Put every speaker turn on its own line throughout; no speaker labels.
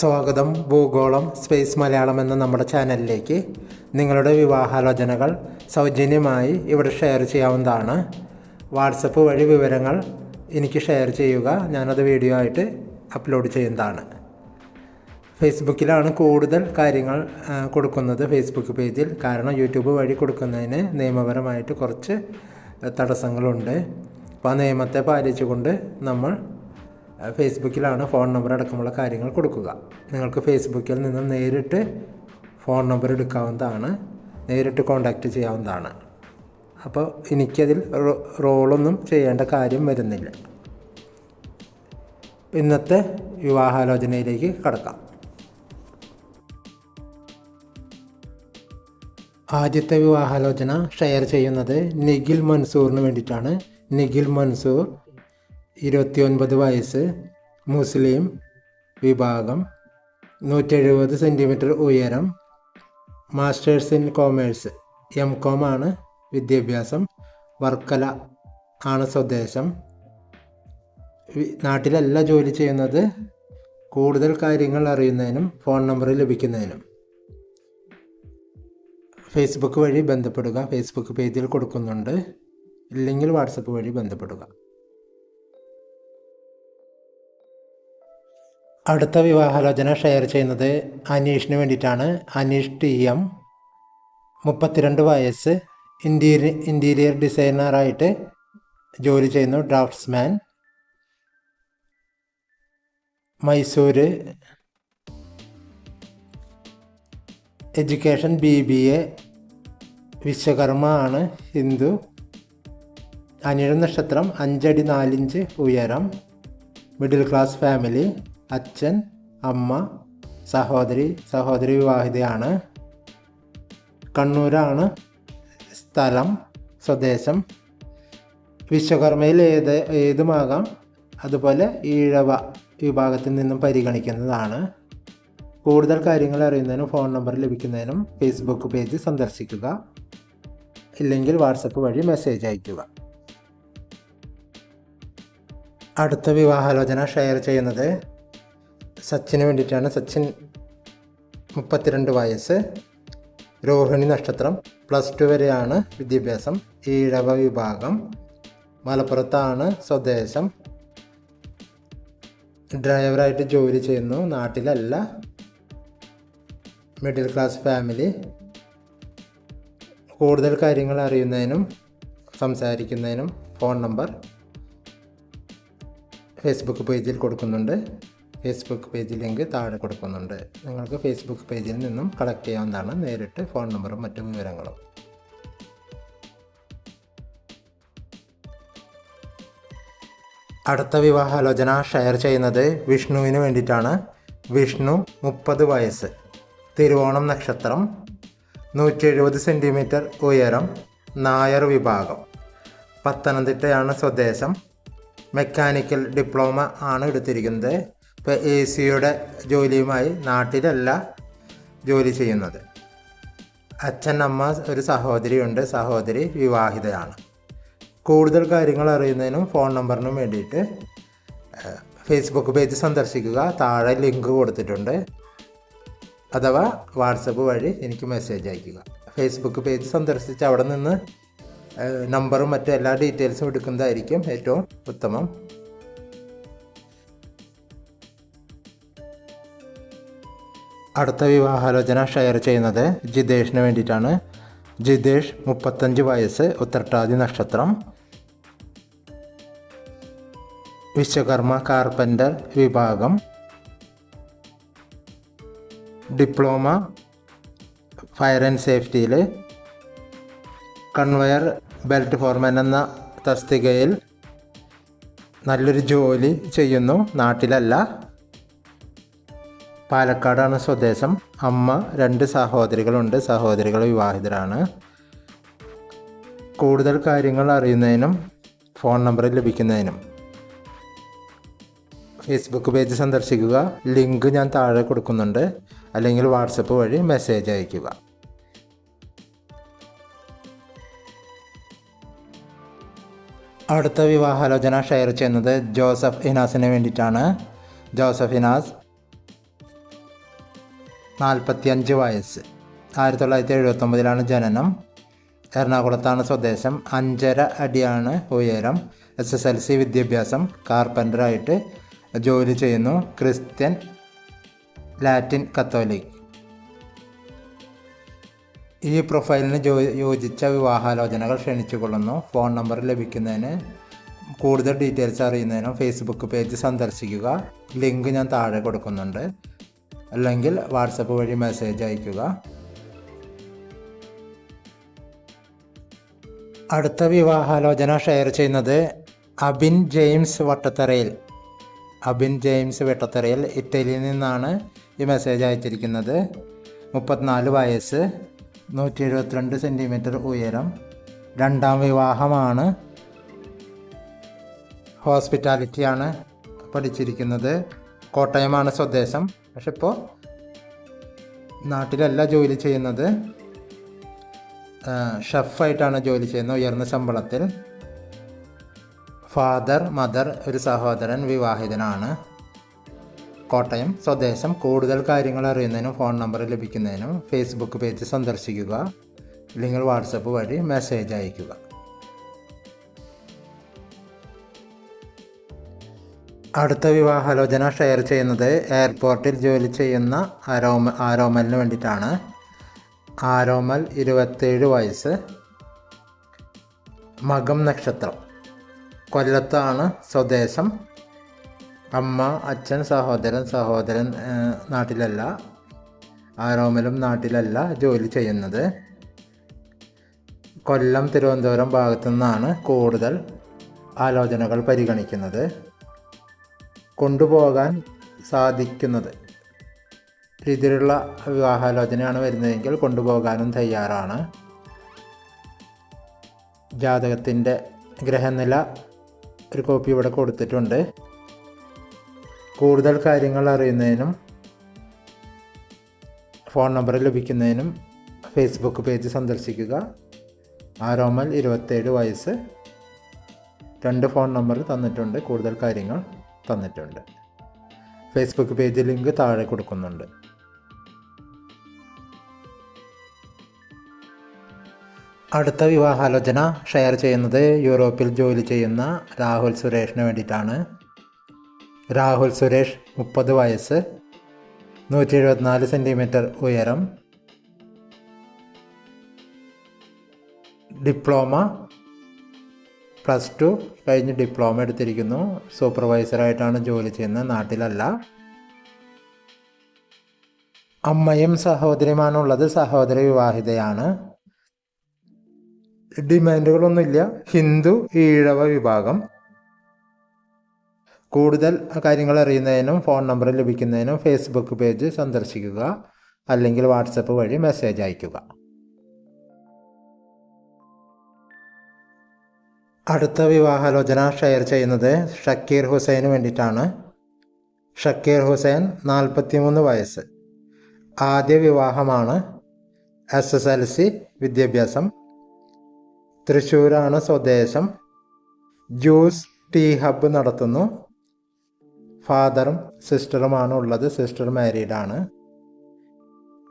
സ്വാഗതം ഭൂഗോളം സ്പേസ് മലയാളം എന്ന നമ്മുടെ ചാനലിലേക്ക് നിങ്ങളുടെ വിവാഹാലോചനകൾ സൗജന്യമായി ഇവിടെ ഷെയർ ചെയ്യാവുന്നതാണ്. വാട്സപ്പ് വഴി വിവരങ്ങൾ എനിക്ക് ഷെയർ ചെയ്യുക ഞാനത് വീഡിയോ ആയിട്ട് അപ്ലോഡ് ചെയ്യുന്നതാണ്. ഫേസ്ബുക്കിലാണ് കൂടുതൽ കാര്യങ്ങൾ കൊടുക്കുന്നത് ഫേസ്ബുക്ക് പേജിൽ. കാരണം യൂട്യൂബ് വഴി കൊടുക്കുന്നതിന് നിയമപരമായിട്ട് കുറച്ച് തടസ്സങ്ങളുണ്ട്. അപ്പോൾ ആ നിയമത്തെ പാലിച്ചുകൊണ്ട് നമ്മൾ ഫേസ്ബുക്കിലാണ് ഫോൺ നമ്പർ അടക്കമുള്ള കാര്യങ്ങൾ കൊടുക്കുക. നിങ്ങൾക്ക് ഫേസ്ബുക്കിൽ നിന്നും നേരിട്ട് ഫോൺ നമ്പർ എടുക്കാവുന്നതാണ് നേരിട്ട് കോണ്ടാക്റ്റ് ചെയ്യാവുന്നതാണ്. അപ്പോൾ എനിക്കതിൽ റോളൊന്നും ചെയ്യേണ്ട കാര്യം വരുന്നില്ല. ഇന്നത്തെ വിവാഹാലോചനയിലേക്ക് കടക്കാം. ആദ്യത്തെ വിവാഹാലോചന ഷെയർ ചെയ്യുന്നത് നിഖിൽ മൻസൂറിന് വേണ്ടിയിട്ടാണ്. നിഖിൽ മൻസൂർ ഇരുപത്തിയൊൻപത് വയസ്സ് മുസ്ലിം വിഭാഗം നൂറ്റെഴുപത് സെന്റിമീറ്റർ ഉയരം masters in commerce M com ആണ് വിദ്യാഭ്യാസം വർക്കല ആണ് സ്വദേശം. നാട്ടിലല്ല ജോലി ചെയ്യുന്നത് കൂടുതൽ കാര്യങ്ങൾ അറിയുന്നതിനും ഫോൺ നമ്പർ ലഭിക്കുന്നതിനും. ഫേസ്ബുക്ക് വഴി ബന്ധപ്പെടുക ഫേസ്ബുക്ക് പേജിൽ കൊടുക്കുന്നുണ്ട് ഇല്ലെങ്കിൽ വാട്സപ്പ് വഴി ബന്ധപ്പെടുക. അടുത്ത വിവാഹാലോചന ഷെയർ ചെയ്യുന്നത് അനീഷിന് വേണ്ടിയിട്ടാണ്. അനീഷ് ടി എം മുപ്പത്തിരണ്ട് വയസ്സ് ഇന്റീരിയർ ഇന്റീരിയർ ഡിസൈനറായിട്ട് ജോലി ചെയ്യുന്നു draftsman. Mysore education B B A Vishwakarma ആണ് ഹിന്ദു. അനിഴ നക്ഷത്രം അഞ്ചടി നാലിഞ്ച് ഉയരം മിഡിൽ ക്ലാസ് ഫാമിലി. അച്ഛൻ അമ്മ സഹോദരി സഹോദരി വിവാഹിതയാണ് കണ്ണൂരാണ് സ്ഥലം സ്വദേശം. വിശ്വകർമ്മയിൽ ഏത് ഏതുമാകാം? അതുപോലെ ഈഴവ വിഭാഗത്തിൽ നിന്നും പരിഗണിക്കുന്നതാണ്. കൂടുതൽ കാര്യങ്ങൾ അറിയുന്നതിനും ഫോൺ നമ്പർ ലഭിക്കുന്നതിനും ഫേസ്ബുക്ക് പേജ് സന്ദർശിക്കുക. ഇല്ലെങ്കിൽ വാട്സപ്പ് വഴി മെസ്സേജ് അയയ്ക്കുക. അടുത്ത വിവാഹാലോചന ഷെയർ ചെയ്യുന്നത് സച്ചിന് വേണ്ടിയിട്ടാണ് സച്ചിൻ മുപ്പത്തിരണ്ട് വയസ്സ് രോഹിണി നക്ഷത്രം പ്ലസ് ടു വരെയാണ് വിദ്യാഭ്യാസം. ഈഴവ വിഭാഗം മലപ്പുറത്താണ് സ്വദേശം. ഡ്രൈവറായിട്ട് ജോലി ചെയ്യുന്നു. നാട്ടിലല്ല. മിഡിൽ ക്ലാസ് ഫാമിലി കൂടുതൽ കാര്യങ്ങൾ അറിയുന്നതിനും സംസാരിക്കുന്നതിനും ഫോൺ നമ്പർ ഫേസ്ബുക്ക് പേജിൽ കൊടുക്കുന്നുണ്ട്. ഫേസ്ബുക്ക് പേജ് ലിങ്ക് താഴെ കൊടുക്കുന്നുണ്ട്. നിങ്ങൾക്ക് ഫേസ്ബുക്ക് പേജിൽ നിന്നും കളക്ട് ചെയ്യാവുന്നതാണ് നേരിട്ട് ഫോൺ നമ്പറും മറ്റു വിവരങ്ങളും. അടുത്ത വിവാഹാലോചന ഷെയർ ചെയ്യുന്നത് വിഷ്ണുവിന് വേണ്ടിയിട്ടാണ്. വിഷ്ണു മുപ്പത് വയസ്സ്. തിരുവോണം നക്ഷത്രം. നൂറ്റി എഴുപത് സെന്റിമീറ്റർ ഉയരം. നായർ വിഭാഗം. പത്തനംതിട്ടയാണ് സ്വദേശം. മെക്കാനിക്കൽ ഡിപ്ലോമ ആണ് എടുത്തിരിക്കുന്നത്. ഇപ്പോൾ എ സിയുടെ ജോലിയുമായി നാട്ടിലല്ല ജോലി ചെയ്യുന്നത്. അച്ഛൻ അമ്മ ഒരു സഹോദരിയുണ്ട്. സഹോദരി വിവാഹിതയാണ്. കൂടുതൽ കാര്യങ്ങൾ അറിയുന്നതിനും ഫോൺ നമ്പറിനും വേണ്ടിയിട്ട് ഫേസ്ബുക്ക് പേജ് സന്ദർശിക്കുക. താഴെ ലിങ്ക് കൊടുത്തിട്ടുണ്ട്. അഥവാ വാട്സപ്പ് വഴി എനിക്ക് മെസ്സേജ് അയയ്ക്കുക ഫേസ്ബുക്ക് പേജ് സന്ദർശിച്ച് അവിടെ നിന്ന് നമ്പറും മറ്റു എല്ലാ ഡീറ്റെയിൽസും എടുക്കുന്നതായിരിക്കും ഏറ്റവും ഉത്തമം. അടുത്ത വിവാഹാലോചന ഷെയർ ചെയ്യുന്നത് ജിതേഷിന് വേണ്ടിയിട്ടാണ്. ജിതേഷ് മുപ്പത്തഞ്ച് വയസ്സ് ഉത്രട്ടാതി നക്ഷത്രം. വിശ്വകർമ്മ കാർപ്പന്റർ വിഭാഗം. ഡിപ്ലോമ ഫയർ ആൻഡ് സേഫ്റ്റിയിൽ കൺവെയർ ബെൽറ്റ് ഫോർമാൻ എന്ന തസ്തികയിൽ നല്ലൊരു ജോലി ചെയ്യുന്നു. നാട്ടിലല്ല. പാലക്കാടാണ് സ്വദേശം. അമ്മ രണ്ട് സഹോദരികളുണ്ട്. സഹോദരികൾ വിവാഹിതരാണ്. കൂടുതൽ കാര്യങ്ങൾ അറിയുന്നതിനും ഫോൺ നമ്പർ ലഭിക്കുന്നതിനും ഫേസ്ബുക്ക് പേജ് സന്ദർശിക്കുക. ലിങ്ക് ഞാൻ താഴെ കൊടുക്കുന്നുണ്ട്. അല്ലെങ്കിൽ വാട്സപ്പ് വഴി മെസ്സേജ് അയയ്ക്കുക. അടുത്ത വിവാഹാലോചന ഷെയർ ചെയ്യുന്നത് ജോസഫ് ഇനാസിന് വേണ്ടിയിട്ടാണ്. ജോസഫ് ഇനാസ് നാൽപ്പത്തിയഞ്ച് വയസ്സ്. ആയിരത്തി തൊള്ളായിരത്തി എഴുപത്തൊമ്പതിലാണ് ജനനം. എറണാകുളത്താണ് സ്വദേശം. അഞ്ചര അടിയാണ് ഉയരം. എസ് എസ് എൽ സി വിദ്യാഭ്യാസം. കാർപ്പന്ററായിട്ട് ജോലി ചെയ്യുന്നു. Christian Latin Catholic. ഈ പ്രൊഫൈലിന് ജോ യോജിച്ച വിവാഹാലോചനകൾ ക്ഷണിച്ചുകൊള്ളുന്നു. ഫോൺ നമ്പർ ലഭിക്കുന്നതിന് കൂടുതൽ ഡീറ്റെയിൽസ് അറിയുന്നതിനും ഫേസ്ബുക്ക് പേജ് സന്ദർശിക്കുക. ലിങ്ക് ഞാൻ താഴെ കൊടുക്കുന്നുണ്ട്. അല്ലെങ്കിൽ വാട്സപ്പ് വഴി മെസ്സേജ് അയയ്ക്കുക അടുത്ത വിവാഹാലോചന ഷെയർ ചെയ്യുന്നത് അബിൻ ജെയിംസ് വട്ടത്തറയിൽ. അബിൻ ജെയിംസ് വെട്ടത്തറയിൽ ഇറ്റലിയിൽ നിന്നാണ് ഈ മെസ്സേജ് അയച്ചിരിക്കുന്നത്. മുപ്പത്തിനാല് വയസ്സ് നൂറ്റി എഴുപത്തിരണ്ട് സെന്റിമീറ്റർ ഉയരം രണ്ടാം വിവാഹമാണ്. ഹോസ്പിറ്റാലിറ്റിയാണ് പഠിച്ചിരിക്കുന്നത്. കോട്ടയമാണ് സ്വദേശം. പക്ഷെ ഇപ്പോൾ നാട്ടിലല്ല ജോലി ചെയ്യുന്നത്. ഷെഫായിട്ടാണ് ജോലി ചെയ്യുന്നത് ഉയർന്ന ശമ്പളത്തിൽ. ഫാദർ മദർ ഒരു സഹോദരൻ വിവാഹിതനാണ്. കോട്ടയം സ്വദേശം. കൂടുതൽ കാര്യങ്ങൾ അറിയുന്നതിനും ഫോൺ നമ്പർ ലഭിക്കുന്നതിനും ഫേസ്ബുക്ക് പേജ് സന്ദർശിക്കുക. അല്ലെങ്കിൽ വാട്സപ്പ് വഴി മെസ്സേജ് അയയ്ക്കുക. അടുത്ത വിവാഹാലോചന ഷെയർ ചെയ്യുന്നത് എയർപോർട്ടിൽ ജോലി ചെയ്യുന്ന ആരോമ ആരോമലിന് വേണ്ടിയിട്ടാണ്. ആരോമൽ ഇരുപത്തേഴ് വയസ്സ്. മകം നക്ഷത്രം. കൊല്ലത്താണ് സ്വദേശം. അമ്മ അച്ഛൻ സഹോദരൻ സഹോദരൻ നാട്ടിലല്ല. ആരോമലും നാട്ടിലല്ല ജോലി ചെയ്യുന്നത്. കൊല്ലം തിരുവനന്തപുരം ഭാഗത്തു നിന്നാണ് കൂടുതൽ ആലോചനകൾ പരിഗണിക്കുന്നത്. കൊണ്ടുപോകാൻ സാധിക്കുന്നത്. രീതിയിലുള്ള വിവാഹാലോചനയാണ് വരുന്നതെങ്കിൽ കൊണ്ടുപോകാനും തയ്യാറാണ്. ജാതകത്തിന്റെ ഗ്രഹനില ഒരു കോപ്പി ഇവിടെ കൊടുത്തിട്ടുണ്ട്. കൂടുതൽ കാര്യങ്ങൾ അറിയുന്നതിനും ഫോൺ നമ്പർ ലഭിക്കുന്നതിനും ഫേസ്ബുക്ക് പേജ് സന്ദർശിക്കുക. ആരോമൽ ഇരുപത്തേഴ് വയസ്സ്. രണ്ട് ഫോൺ നമ്പർ തന്നിട്ടുണ്ട് കൂടുതൽ കാര്യങ്ങൾ. തന്നിട്ടുണ്ട്. ഫേസ്ബുക്ക് പേജ് ലിങ്ക് താഴെ കൊടുക്കുന്നുണ്ട്. അടുത്ത വിവാഹാലോചന ഷെയർ ചെയ്യുന്നത് യൂറോപ്പിൽ ജോലി ചെയ്യുന്ന രാഹുൽ സുരേഷിന് വേണ്ടിയിട്ടാണ്. രാഹുൽ സുരേഷ് മുപ്പത് വയസ്സ് നൂറ്റി എഴുപത്തിനാല് സെന്റിമീറ്റർ ഉയരം ഡിപ്ലോമ പ്ലസ് ടു കഴിഞ്ഞ് ഡിപ്ലോമ എടുത്തിരിക്കുന്നു. സൂപ്പർവൈസറായിട്ടാണ് ജോലി ചെയ്യുന്നത്. നാട്ടിലല്ല. അമ്മയും സഹോദരിയുമാണുള്ളത്. സഹോദരി വിവാഹിതയാണ്. ഡിമാൻഡുകളൊന്നുമില്ല. ഹിന്ദു ഈഴവ വിഭാഗം. കൂടുതൽ കാര്യങ്ങൾ അറിയുന്നതിനും ഫോൺ നമ്പർ ലഭിക്കുന്നതിനും ഫേസ്ബുക്ക് പേജ് സന്ദർശിക്കുക. അല്ലെങ്കിൽ വാട്സപ്പ് വഴി മെസ്സേജ് അയയ്ക്കുക. അടുത്ത വിവാഹാലോചന ഷെയർ ചെയ്യുന്നത് ഷക്കീർ ഹുസൈന് വേണ്ടിയിട്ടാണ്. ഷക്കീർ ഹുസൈൻ നാൽപ്പത്തിമൂന്ന് വയസ്സ്. ആദ്യ വിവാഹമാണ് എസ് എസ് എൽ സി വിദ്യാഭ്യാസം. തൃശ്ശൂരാണ് സ്വദേശം. ജ്യൂസ് ടീ ഹബ്ബ് നടത്തുന്നു. ഫാദറും സിസ്റ്ററുമാണ് ഉള്ളത്. സിസ്റ്റർ മാരീഡാണ്.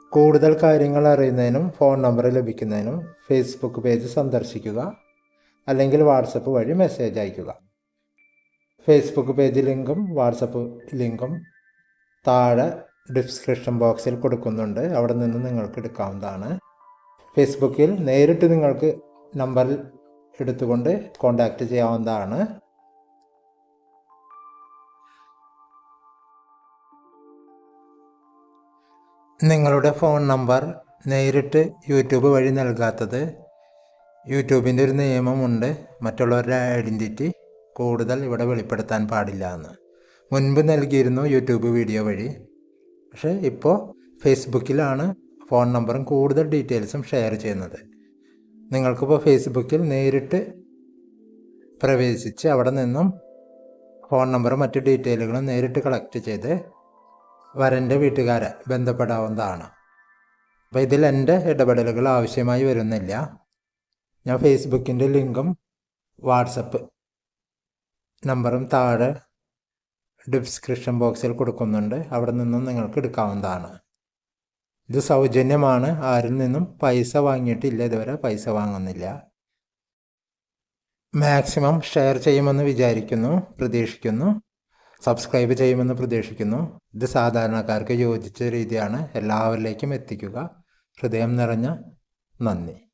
കൂടുതൽ കാര്യങ്ങൾ അറിയുന്നതിനും ഫോൺ നമ്പർ ലഭിക്കുന്നതിനും ഫേസ്ബുക്ക് പേജ് സന്ദർശിക്കുക. അല്ലെങ്കിൽ വാട്സപ്പ് വഴി മെസ്സേജ് അയയ്ക്കുക ഫേസ്ബുക്ക് പേജ് ലിങ്കും വാട്സപ്പ് ലിങ്കും താഴെ ഡിസ്ക്രിപ്ഷൻ ബോക്സിൽ കൊടുക്കുന്നുണ്ട്. അവിടെ നിന്ന് നിങ്ങൾക്ക് എടുക്കാവുന്നതാണ്. ഫേസ്ബുക്കിൽ നേരിട്ട് നിങ്ങൾക്ക് നമ്പർ എടുത്തുകൊണ്ട് കോണ്ടാക്റ്റ് ചെയ്യാവുന്നതാണ്. നിങ്ങളുടെ ഫോൺ നമ്പർ നേരിട്ട് യൂട്യൂബ് വഴി നൽകാത്തത് യൂട്യൂബിന്റെ ഒരു നിയമമുണ്ട്. മറ്റുള്ളവരുടെ ഐഡന്റിറ്റി കൂടുതൽ ഇവിടെ വെളിപ്പെടുത്താൻ പാടില്ല എന്ന്. മുൻപ് നൽകിയിരുന്നു യൂട്യൂബ് വീഡിയോ വഴി. പക്ഷേ ഇപ്പോൾ ഫേസ്ബുക്കിലാണ് ഫോൺ നമ്പറും കൂടുതൽ ഡീറ്റെയിൽസും ഷെയർ ചെയ്യുന്നത്. നിങ്ങൾക്കിപ്പോൾ ഫേസ്ബുക്കിൽ നേരിട്ട് പ്രവേശിച്ച് അവിടെ നിന്നും ഫോൺ നമ്പറും മറ്റ് ഡീറ്റെയിലുകളും നേരിട്ട് കളക്ട് ചെയ്ത് വരന്റെ വീട്ടുകാരെ ബന്ധപ്പെടാവുന്നതാണ്. അപ്പോൾ ഇതിൽ എന്റെ ഇടപെടലുകൾ ആവശ്യമായി വരുന്നില്ല. ഞാൻ ഫേസ്ബുക്കിന്റെ ലിങ്കും വാട്സപ്പ് നമ്പറും താഴെ ഡിസ്ക്രിപ്ഷൻ ബോക്സിൽ കൊടുക്കുന്നുണ്ട്. അവിടെ നിന്നും നിങ്ങൾക്ക് എടുക്കാവുന്നതാണ്. ഇത് സൗജന്യമാണ്. ആരിൽ നിന്നും പൈസ വാങ്ങിയിട്ടില്ല. ഇതുവരെ പൈസ വാങ്ങുന്നില്ല. മാക്സിമം ഷെയർ ചെയ്യുമെന്ന് വിചാരിക്കുന്നു. പ്രതീക്ഷിക്കുന്നു. സബ്സ്ക്രൈബ് ചെയ്യുമെന്ന് പ്രതീക്ഷിക്കുന്നു. ഇത് സാധാരണക്കാർക്ക് യോജിച്ച രീതിയാണ്. എല്ലാവരിലേക്കും എത്തിക്കുക. ഹൃദയം നിറഞ്ഞ നന്ദി.